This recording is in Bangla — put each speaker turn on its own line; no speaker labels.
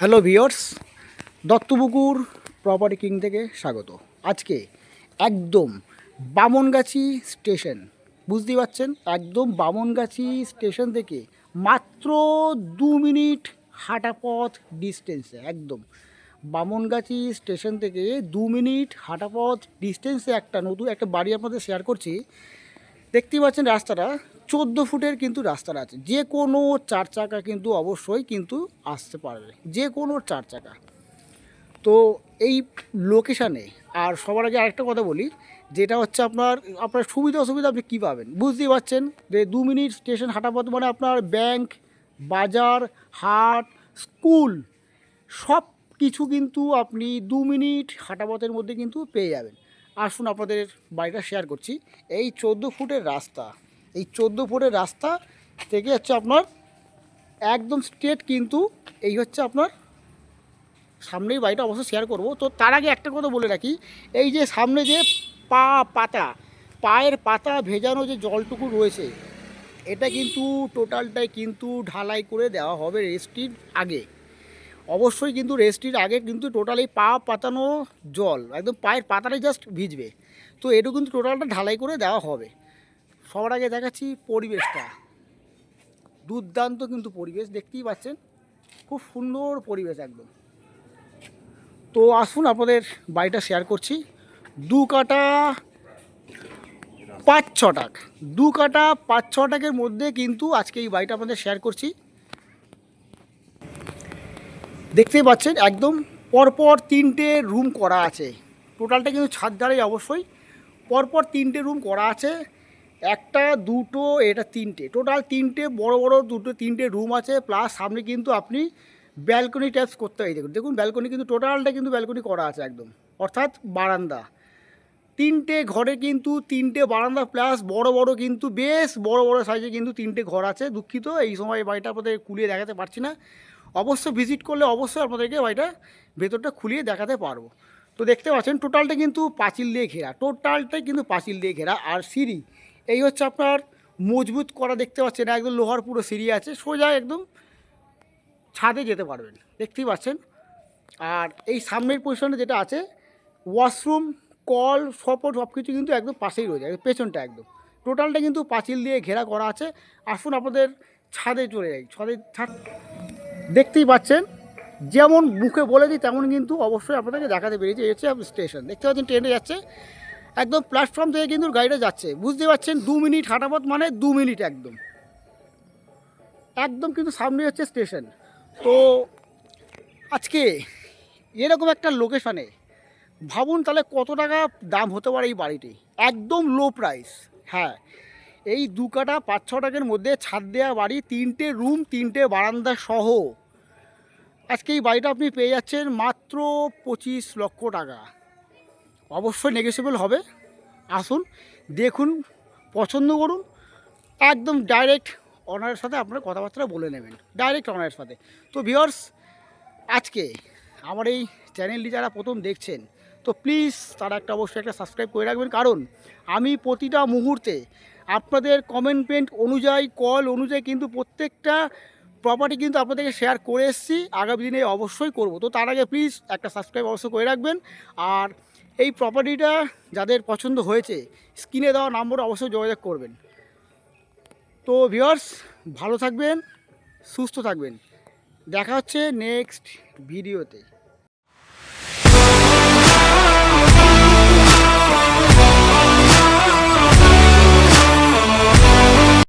Hello viewers Duttapukur property king থেকে স্বাগত। আজকে একদম বামনগাছি স্টেশন, বুঝতেই পারছেন? একদম বামনগাছি স্টেশন থেকে মাত্র দু মিনিট হাঁটা পথ ডিস্টেন্সে একদম। বামনগাছি স্টেশন থেকে দু মিনিট হাঁটা পথ ডিস্টেন্সে একটা নতুন একটা বাড়ি আপনাদের শেয়ার করছি। দেখতেই পাচ্ছেন রাস্তাটা চোদ্দ ফুটের কিন্তু রাস্তাটা আছে। যে কোনো চার চাকা কিন্তু অবশ্যই কিন্তু আসতে পারবে। যে কোনো চার চাকা। তো এই লোকেশানে আর সবার আগে আরেকটা কথা বলি, যেটা হচ্ছে আপনার আপনার সুবিধা অসুবিধা আপনি কী পাবেন? বুঝতেই পারছেন যে দু মিনিট স্টেশন হাঁটা পথ মানে আপনার ব্যাংক বাজার, হাট স্কুল সব কিছু কিন্তু আপনি দু মিনিট হাঁটা পথের মধ্যে কিন্তু পেয়ে যাবেন। আসুন আপনাদের বাড়িটা শেয়ার করছি। এই চোদ্দ ফুটের রাস্তা এই চোদ্দ ফুটের রাস্তা থেকে হচ্ছে আপনার একদম স্ট্রেট কিন্তু এই হচ্ছে আপনার সামনেই বাড়িটা অবশ্যই শেয়ার করব। তো তার আগে একটা কথা বলে রাখি, এই যে সামনে যে পা পাতা, পায়ের পাতা ভেজানো যে জলটুকু রয়েছে, এটা কিন্তু টোটালটাই কিন্তু ঢালাই করে দেওয়া হবে রেস্ট্রির আগে। অবশ্যই কিন্তু রেস্ট্রির আগে কিন্তু টোটালি পা পাতানো জল, একদম পায়ের পাতাটাই জাস্ট ভিজবে। তো এটু কিন্তু টোটালটা ঢালাই করে দেওয়া হবে। সবার আগে দেখাচ্ছি পরিবেশটা। দুর্দান্ত কিন্তু পরিবেশ, দেখতেই পাচ্ছেন। খুব সুন্দর পরিবেশ একদম। তো আসুন আপনাদের বাড়িটা শেয়ার করছি। দু কাটা পাঁচ ছটাক দু কাটা পাঁচ ছটাকের মধ্যে কিন্তু আজকে এই বাড়িটা আপনাদের শেয়ার করছি। দেখতেই পাচ্ছেন, একদম পরপর তিনটে রুম করা আছে। টোটালটা কিন্তু ছাদ দ্বারাই অবশ্যই। পরপর তিনটে রুম করা আছে। একটা, দুটো, এটা তিনটে। টোটাল তিনটে, বড় বড় দুটো, তিনটে রুম আছে প্লাস সামনে কিন্তু আপনি ব্যালকনি ট্যাপস করতে হয়। দেখুন দেখুন ব্যালকনি কিন্তু টোটালটা কিন্তু ব্যালকনি করা আছে একদম, অর্থাৎ বারান্দা। তিনটে ঘরে কিন্তু তিনটে বারান্দা প্লাস বড় বড় কিন্তু বেশ বড় বড় সাইজে কিন্তু তিনটে ঘর আছে, দুঃখিত। এই সময় বাড়িটা আপনাদের কুলিয়ে দেখাতে পারছি না। অবশ্য ভিজিট করলে অবশ্যই আপনাদেরকে বাড়িটা ভেতরটা খুলিয়ে দেখাতে পারব। তো দেখতে পাচ্ছেন টোটালটা কিন্তু পাঁচিল দিয়ে ঘেরা টোটালটাই কিন্তু পাঁচিল দিয়ে ঘেরা। আর সিঁড়ি এই হচ্ছে আপনার মজবুত করা দেখতে পাচ্ছেন, একদম লোহার পুরো সিঁড়ি আছে, সোজা একদম ছাদে যেতে পারবেন, দেখতেই পাচ্ছেন। আর এই সামনের পজিশনে যেটা আছে ওয়াশরুম কল, সপট সব কিছু কিন্তু একদম পাশেই রয়েছে পেছনটা একদম। টোটালটা কিন্তু পাঁচিল দিয়ে ঘেরা করা আছে, আসুন আপনাদের ছাদে চলে যাই, ছাদে ছাদ দেখতেই পাচ্ছেন, যেমন মুখে বলে দিই, তেমন কিন্তু অবশ্যই আপনাদেরকে দেখাতে পেরেছি, এই হচ্ছে স্টেশন, দেখতে পাচ্ছেন ট্রেনে যাচ্ছে। একদম প্ল্যাটফর্ম থেকে কিন্তু গাড়িটা যাচ্ছে। বুঝতে পারছেন? দু মিনিট হাঁটাপথ মানে দু মিনিট একদম। একদম কিন্তু সামনে হচ্ছে স্টেশন তো আজকে এরকম একটা লোকেশনে ভাবুন তাহলে কত টাকা দাম হতে পারে এই বাড়িটি? একদম লো প্রাইস হ্যাঁ এই দু কাটা পাঁচ ছ টাকার মধ্যে ছাদ দেওয়া বাড়ি, তিনটে রুম তিনটে বারান্দা সহ। আজকে এই বাড়িটা আপনি পেয়ে যাচ্ছেন মাত্র পঁচিশ লক্ষ টাকা। অবশ্যই নেগোসিয়েবল হবে। আসুন, দেখুন, পছন্দ করুন, একদম ডাইরেক্ট অনারের সাথে আপনার কথাবার্তা বলে নেবেন। ডাইরেক্ট অনারের সাথে। তো ভিওর্স আজকে আমার এই চ্যানেলটি যারা প্রথম দেখছেন, তো প্লিজ তারা একটা অবশ্যই একটা সাবস্ক্রাইব করে রাখবেন। কারণ আমি প্রতিটা মুহূর্তে আপনাদের কমেন্টমেন্ট অনুযায়ী কল অনুযায়ী কিন্তু প্রত্যেকটা প্রপার্টি কিন্তু আপনাদেরকে শেয়ার করে এসেছি। আগামী দিনে অবশ্যই করব। তো তার আগে প্লিজ একটা সাবস্ক্রাইব অবশ্যই করে রাখবেন। আর এই প্রপার্টিটা যাদের পছন্দ হয়েছে স্ক্রিনে দেওয়া নম্বরে অবশ্যই যোগাযোগ করবেন। তো ভিওর্স ভালো থাকবেন, সুস্থ থাকবেন। দেখা হচ্ছে নেক্সট ভিডিওতে